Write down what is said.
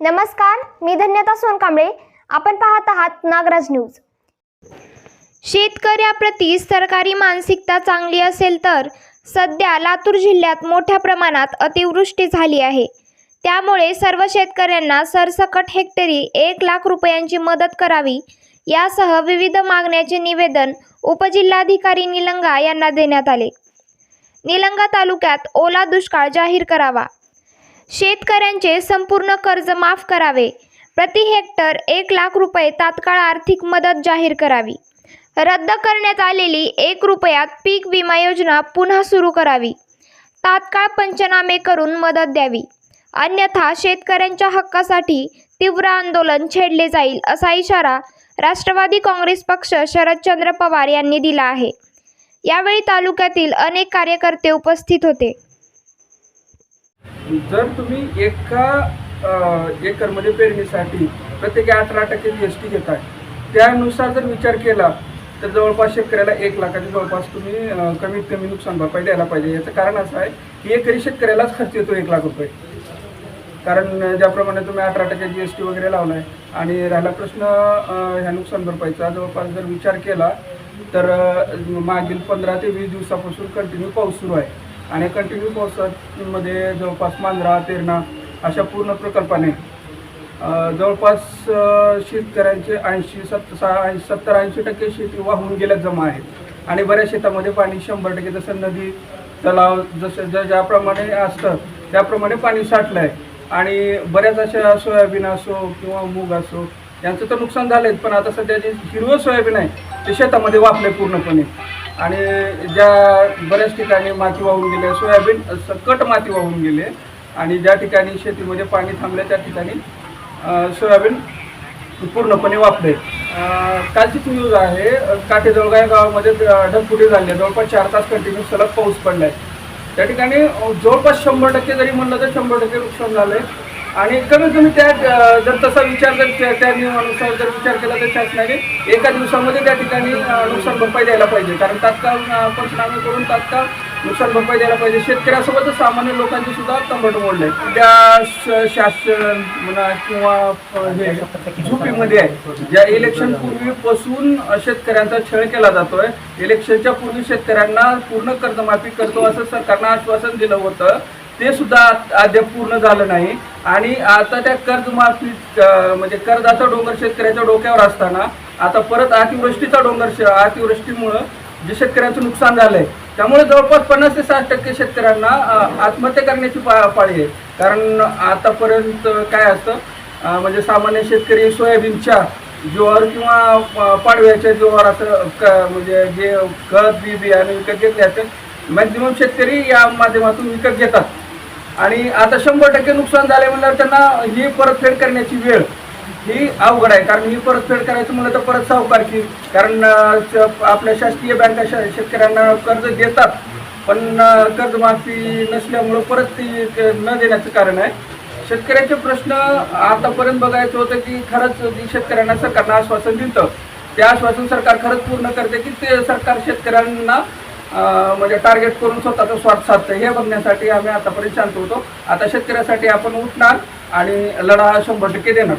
नमस्कार मी धन्यता सोनकांबळे. आपण पाहत आहात नागराज न्यूज. शेतकऱ्याप्रती सरकारी मानसिकता चांगली असेल तर सध्या लातूर जिल्ह्यात मोठ्या प्रमाणात अतिवृष्टी झाली आहे. त्यामुळे सर्व शेतकऱ्यांना सरसकट हेक्टरी एक लाख रुपयांची मदत करावी यासह विविध मागण्याचे निवेदन उपजिल्हाधिकारी निलंगा यांना देण्यात आले. निलंगा तालुक्यात ओला दुष्काळ जाहीर करावा. शेतकऱ्यांचे संपूर्ण कर्ज माफ करावे. प्रति हेक्टर एक लाख रुपये तात्काळ आर्थिक मदत जाहीर करावी. रद्द करण्यात आलेली एक रुपयात पीक विमा योजना पुन्हा सुरू करावी. तात्काळ पंचनामे करून मदत द्यावी. अन्यथा शेतकऱ्यांच्या हक्कासाठी तीव्र आंदोलन छेडले जाईल असा इशारा राष्ट्रवादी काँग्रेस पक्ष शरदचंद्र पवार यांनी दिला आहे. यावेळी तालुक्यातील अनेक कार्यकर्ते उपस्थित होते. जर तुम्ही एका अ, एकरमध्ये पेरणीसाठी प्रत्येकी अठरा टक्के जी एस टी घेताय त्यानुसार जर विचार केला तर जवळपास शेतकऱ्याला एक लाखाच्या जवळपास तुम्ही कमीत कमी नुकसान भरपाई द्यायला पाहिजे. याचं कारण असं आहे की एकरी शेतकऱ्यालाच खर्च येतो एक लाख रुपये. कारण ज्याप्रमाणे तुम्ही अठरा टक्के जी एस टी वगैरे लावलाय आणि राहिला प्रश्न ह्या नुकसान भरपाईचा जवळपास जर विचार केला तर मागील पंधरा ते वीस दिवसापासून कंटिन्यू पाऊस सुरू आहे. आणि कंटिन्यू पावसामध्ये जवळपास मांजरा तेरणा अशा पूर्ण प्रकल्पाने जवळपास शेतकऱ्यांचे ऐंशी सत्त सहा सत्तर ऐंशी टक्के शेती वाहून गेल्या जमा आहेत. आणि बऱ्याच शेतामध्ये पाणी शंभर टक्के जसं नदी तलाव जसं ज ज्याप्रमाणे असतं त्याप्रमाणे पाणी साठलं आहे आणि बऱ्याच अशा सोयाबीन असो किंवा मूग असो यांचं तर नुकसान झालं आहे पण आता सध्या जे हिरवं सोयाबीन आहे ते शेतामध्ये वापले पूर्णपणे. आणि ज्या बऱ्याच ठिकाणी माती वाहून गेल्या सोयाबीन सकट माती वाहून गेले आणि ज्या ठिकाणी शेतीमध्ये पाणी थांबलं त्या ठिकाणी सोयाबीन पूर्णपणे वापले कालचीच न्यूज आहे अ, काठेजवळगा गावामध्ये द- ढगफुटी झाली आहे. जवळपास चार तास कंटिन्यू सलग पाऊस पडला आहे त्या ठिकाणी जवळपास शंभर टक्के जरी म्हणलं तर शंभर टक्के नुकसान झालंय. आणि कमीत कमी त्या जर तसा विचार जर त्या नियमानुसार जर विचार केला तर शासनाने एका दिवसामध्ये त्या ठिकाणी नुकसान भरपाई द्यायला पाहिजे. कारण तात्काळ अ, पंचनामे करून तात्काळ नुकसान भरपाई द्यायला पाहिजे. शेतकऱ्यासोबतच सामान्य लोकांची सुद्धा तंबट मोडले त्या शासन म्हणा किंवा हे झुपीमध्ये आहे. ज्या इलेक्शन पूर्वीपासून शेतकऱ्यांचा छळ केला जातोय इलेक्शनच्या पूर्वी शेतकऱ्यांना पूर्ण कर्जमाफी करतो असं सरकारनं आश्वासन दिलं होतं. ते सुद्धा अद्याप पूर्ण झालं नाही. आणि आता त्या कर्जमाफी म्हणजे कर्जाचा डोंगर शेतकऱ्याच्या डोक्यावर असताना आता परत अतिवृष्टीचा डोंगर श- अतिवृष्टीमुळं जे शेतकऱ्यांचं नुकसान झालंय त्यामुळे जवळपास पन्नास ते साठ टक्के शेतकऱ्यांना आत्महत्या करण्याची पा पाळी आहे. कारण आतापर्यंत काय असतं म्हणजे सामान्य शेतकरी सोयाबीनच्या ज्वार किंवा पाडव्याच्या ज्वार असं क म्हणजे जे खत बी बियाणे विकत घेतले असतात मॅक्झिमम शेतकरी या माध्यमातून विकत घेतात. आणि आता शंभर टक्के नुकसान झाले म्हणल्यावर त्यांना ही परतफेड करण्याची वेळ ही अवघड आहे. कारण ही परतफेड करायचं म्हणलं तर परत सावकारची. कारण आपल्या शासकीय बँका श- शेतकऱ्यांना कर्ज देतात. पण कर्जमाफी नसल्यामुळं परत ती ते न देण्याचं कारण आहे. शेतकऱ्याचे प्रश्न आतापर्यंत बघायचं होतं की खरंच जी शेतकऱ्यांना सरकारनं आश्वासन दिलं ते आश्वासन सरकार खरंच पूर्ण करते की ते सरकार शेतकऱ्यांना म्हणजे टार्गेट करून स्वतःचा स्वार्थ साधतं हे बघण्यासाठी आम्ही आतापर्यंत शांत होतो. आता शेतकऱ्यासाठी आपण उठणार आणि लढा शंभर टक्के देणार.